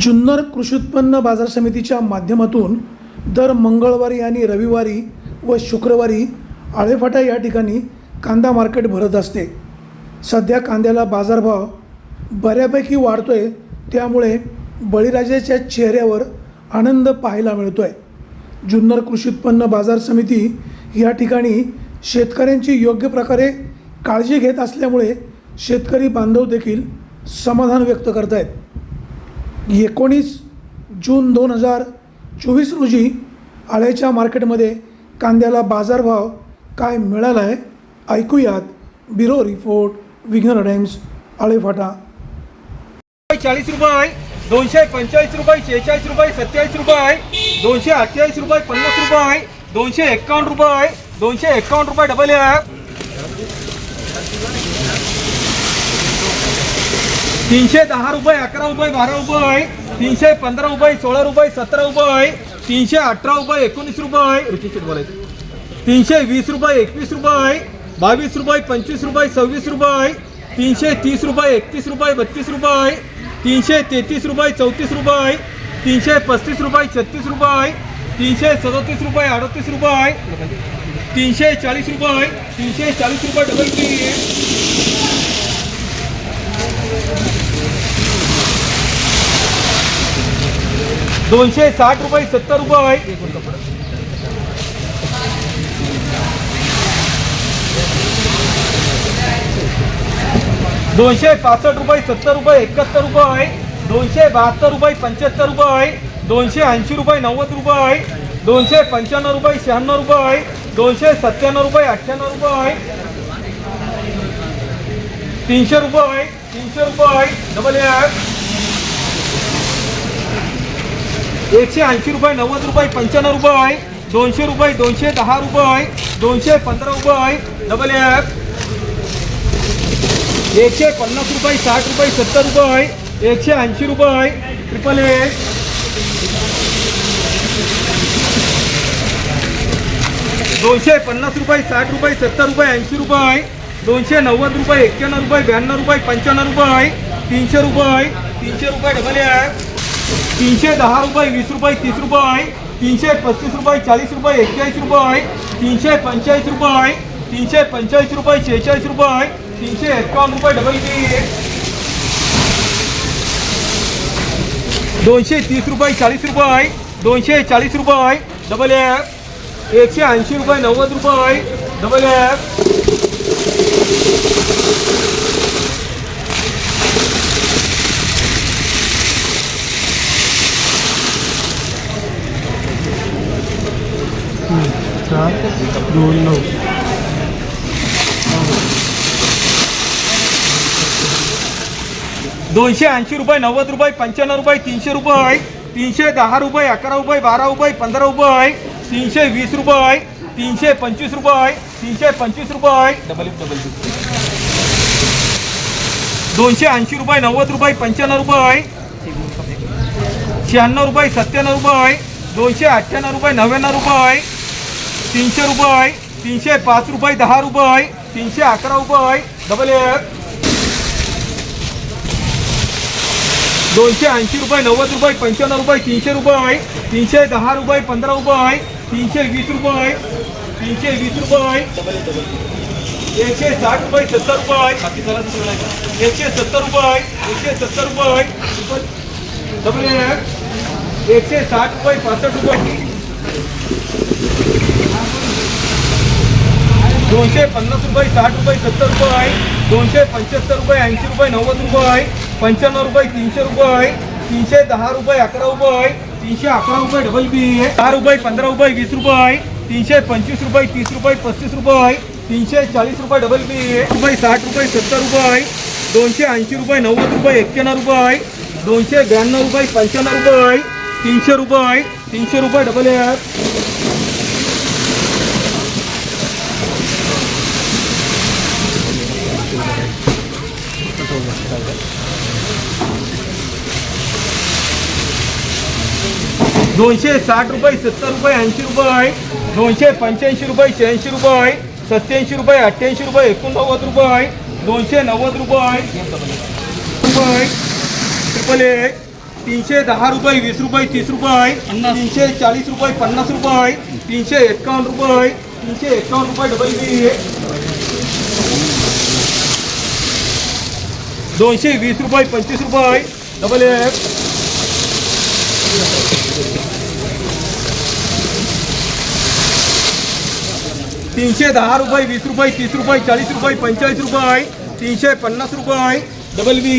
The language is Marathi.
जुन्नर कृषी उत्पन्न बाजार समितीच्या माध्यमातून दर मंगळवारी आणि रविवारी व शुक्रवारी आळेफाटा या ठिकाणी कांदा मार्केट भरत असते. सध्या कांद्याला बाजारभाव बऱ्यापैकी वाढतो आहे त्यामुळे बळीराजाच्या चेहऱ्यावर आनंद पाहायला मिळतो आहे जुन्नर कृषी उत्पन्न बाजार समिती या ठिकाणी शेतकऱ्यांची योग्य प्रकारे काळजी घेत असल्यामुळे शेतकरी बांधव देखील समाधान व्यक्त करत आहेत एकोणीस जून दोन हजार चोवीस रोजी आळ्याच्या मार्केटमध्ये कांद्याला बाजारभाव काय मिळाला आहे ऐकूयात bureau report Vighna Times Alephata चाळीस रुपये दोनशे पंचेचाळीस रुपये शेहेचाळीस रुपये सत्तेचाळीस रुपये दोनशे अठ्ठेचाळीस रुपये पन्नास रुपये दोनशे एक्कावन्न रुपये दोनशे एक्कावन्न रुपये डबल आहे. तीनशे दहा रुपये अकरा रुपये बारा रुपये तीनशे पंधरा रुपये सोळा रुपये सतरा रुपये तीनशे अठरा रुपये एकोणीस रुपये रुचिशीट बोलायचं तीनशे वीस रुपये एकवीस रुपये बावीस रुपये पंचवीस रुपये सव्वीस रुपये तीनशे तीस रुपये एकतीस रुपये बत्तीस रुपये तीनशे तेहतीस रुपये चौतीस रुपये तीनशे पस्तीस रुपये छत्तीस रुपये तीनशे सदतीस रुपये अडतीस रुपये तीनशे चाळीस रुपये तीनशे चाळीस रुपये डबल दोनशे साठ रुपये सत्तर रुपये आहे. दोनशे पासष्ट रुपये सत्तर रुपये एकाहत्तर रुपये आहे. दोनशे बहात्तर रुपये पंच्याहत्तर रुपये दोनशे ऐंशी रुपये नव्वद रुपये दोनशे पंच्याण्णव रुपये शहाण्णव रुपये आहे. दोनशे सत्त्याण्णव रुपये अठ्ठ्याण्णव रुपये तीनशे रुपये तीनशे रुपये डबल एक एकशे ऐंशी रुपये, नव्वद रुपये, पंच्याण्णव रुपये दोनशे रुपये, दोनशे दहा रुपये दोनशे पंधरा रुपये डबल एक एकशे पन्नास रुपये, साठ रुपये, सत्तर रुपये एकशे ऐंशी रुपये ट्रिपल एक दोनशे पन्नास रुपये, साठ रुपये, सत्तर रुपये, ऐंशी रुपये दोनशे नव्वद रुपये एक्क्याण्णव रुपये, ब्याण्णव रुपये, पंच्याण्णव रुपये तीनशे रुपये तीनशे रुपये डबल एक तीनशे दहा रुपये वीस रुपये तीस रुपये तीनशे पस्तीस रुपये चाळीस रुपये एक्केचाळीस रुपये तीनशे पंचेचाळीस रुपये तीनशे पंचेचाळीस रुपये शेहेचाळीस रुपये तीनशे एकावन्न रुपये डबल टी दोनशे तीस रुपये चाळीस रुपये दोनशे चाळीस रुपये डबल एफ एकशे ऐंशी रुपये नव्वद रुपये डबल एफ दोन नऊ. दोनशे ऐंशी रुपये नव्वद रुपये पंच्याण्णव रुपये तीनशे रुपये तीनशे दहा रुपये अकरा रुपये बारा रुपये पंधरा रुपये तीनशे वीस रुपये तीनशे पंचवीस रुपये तीनशे पंचवीस रुपये. डबल डबल दोनशे ऐंशी रुपये नव्वद रुपये पंच्याण्णव रुपये शहाण्णव रुपये सत्त्याण्णव रुपये दोनशे अठ्ठ्याण्णव रुपये नव्याण्णव रुपये तीनशे रुपये तीनशे पाच रुपये दहा रुपये तीनशे अकरा रुपये डबल एक दोनशे ऐंशी रुपये नव्वद रुपये पंच्याण्णव रुपये तीनशे रुपये तीनशे दहा रुपये पंधरा रुपये तीनशे वीस रुपये तीनशे वीस रुपये एकशे साठ रुपये सत्तर रुपये एकशे सत्तर रुपये एकशे सत्तर रुपये डबल एक एकशे साठ रुपये पासष्ट रुपये. दोनशे पन्नास रुपये साठ रुपये सत्तर रुपये दोनशे पंच्याहत्तर रुपये ऐंशी रुपये नव्वद रुपये पंच्याण्णव रुपये तीनशे रुपये तीनशे दहा रुपये अकरा रुपये तीनशे अकरा रुपये डबल बी दहा रुपये पंधरा रुपये वीस रुपये तीनशे पंचवीस रुपये तीस रुपये पस्तीस रुपये तीनशे चाळीस रुपये डबल बी रुपये साठ रुपये सत्तर रुपये दोनशे ऐंशी रुपये नव्वद रुपये एक्क्याण्णव रुपये दोनशे ब्याण्णव रुपये पंच्याण्णव रुपये तीनशे रुपये तीनशे रुपये डबल दोनशे साठ रुपये सत्तर रुपये ऐंशी रुपये दोनशे पंच्याऐंशी रुपये शहाऐंशी रुपये सत्याऐंशी रुपये अठ्ठ्याऐंशी रुपये एकोणनव्वद रुपये दोनशे नव्वद रुपये रुपये ट्रिपल एक तीनशे दहा रुपये वीस रुपये तीस रुपये तीनशे चाळीस रुपये पन्नास रुपये तीनशे एकावन्न रुपये तीनशे एकावन्न रुपये डबल बी दोनशे वीस रुपये पंचवीस रुपये. डबल एक तीनशे दहा रुपये वीस रुपये तीस रुपये चाळीस रुपये पंचेचाळीस रुपये तीनशे पन्नास रुपये. डबल बी